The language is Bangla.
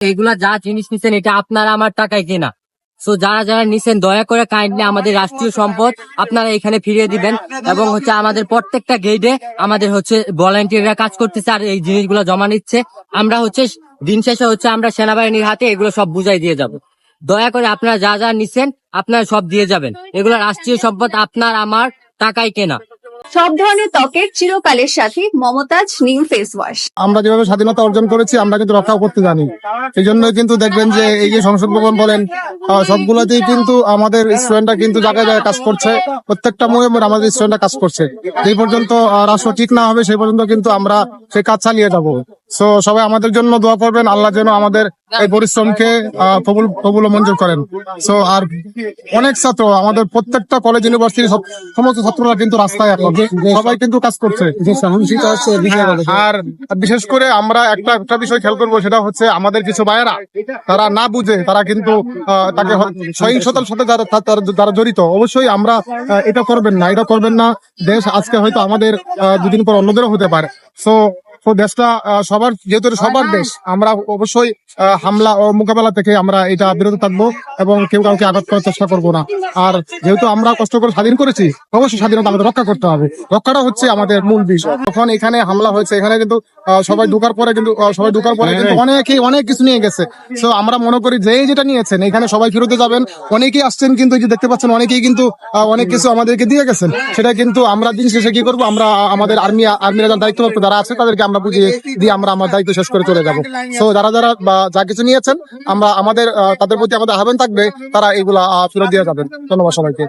এগুলা যা জিনিস নিছেন, এটা আপনারা আমার টাকায় কেনা। সো যারা যারা নিছেন, দয়া করে কাইন্ডলি আমাদের রাষ্ট্রীয় সম্পদ আপনারা এখানে ফিরিয়ে দিবেন এবং হচ্ছে আমাদের প্রত্যেকটা গেটে আমাদের হচ্ছে ভলান্টিয়াররা কাজ করতেছে আর এই জিনিসগুলো জমা নিচ্ছে। আমরা হচ্ছে দিন শেষে হচ্ছে আমরা সেনাবাহিনীর হাতে এগুলো সব বুঝাই দিয়ে যাব। দয়া করে আপনারা যা যা নিছেন, আপনারা সব দিয়ে যাবেন। এগুলো রাষ্ট্রীয় সম্পদ, আপনার, আমার টাকায় কেনা। সব ধরনের ত্বকের চিরকালের সাথে মমতাজ নিউ ফেস ওয়াশ। আমরা যেভাবে স্বাধীনতা অর্জন করেছি, আমরা কিন্তু রক্ষাও করতে জানি। এই জন্য কিন্তু দেখবেন যে এই যে সংসদ ভবন বলেন সবগুলোতেই কিন্তু আমাদের স্টুডেন্টরা কিন্তু জায়গায় জায়গায় কাজ করছে। প্রত্যেকটা মুভমেন্ট আমাদের স্টুডেন্টরা কাজ করছে। যেই পর্যন্ত রাষ্ট্র ঠিক না হবে, সেই পর্যন্ত কিন্তু আমরা সেই কাজ চালিয়ে যাব। সো সবাই আমাদের জন্য দোয়া করবেন, আল্লাহ যেন আমাদের এই পরিশ্রমকে কবুল ও মঞ্জুর করেন। সো আর অনেক ছাত্র, আমাদের প্রত্যেকটা কলেজ ইউনিভার্সিটি সমস্ত ছাত্ররা কিন্তু রাস্তায় এখন সবাই কিন্তু কাজ করছে। আর বিশেষ করে আমরা একটা একটা বিষয় খেয়াল করব সেটা হচ্ছে আমাদের কিছু ভাইয়েরা তারা না বুঝে তারা কিন্তু আহ, তাকে সহিংসতার সাথে যারা তারা জড়িত অবশ্যই আমরা আহ, এটা করবেন না এটা করবেন না। দেশ আজকে হয়তো আমাদের আহ, দুদিন পর অন্যদেরও হতে পারে। সো তো দেশটা সবার যেহেতু সবার দেশ আমরা অবশ্যই হামলা ও মোকাবেলা থেকে আমরা এটা বিরত থাকব এবং কেউ কাউকে আঘাত করার চেষ্টা করব না। আর যেহেতু আমরা কষ্ট করে স্বাধীন করেছি অবশ্যই স্বাধীনতা আমাদের রক্ষা করতে হবে। রক্ষাটা হচ্ছে আমাদের মূল বিষয়। যখন এখানে হামলা হয়েছে এখানে কিন্তু সবাই ঢোকার পরে কিন্তু সবাই ঢোকার পরে কিন্তু অনেকেই অনেক কিছু নিয়ে গেছে। তো আমরা মনে করি যে যেটা নিয়েছেন এখানে সবাই ফেরতে যাবেন। অনেকেই আসছেন কিন্তু এই যে দেখতে পাচ্ছেন অনেকেই কিন্তু অনেক কিছু আমাদেরকে দিয়ে গেছেন। সেটা কিন্তু আমরা দিন শেষে কি করব? আমরা আমাদের আর্মি আর্মিরা যারা দায়িত্বপ্রাপ্ত যারা আছে তাদেরকে আমরা বুঝিয়ে দিয়ে আমরা আমার দায়িত্ব শেষ করে চলে যাব। তো যারা যারা বা যা কিছু নিয়েছেন, আমরা আমাদের তাদের প্রতি আমাদের আহ্বান থাকবে, তারা এগুলা ফেরত দিয়ে যাবেন। ধন্যবাদ সবাইকে।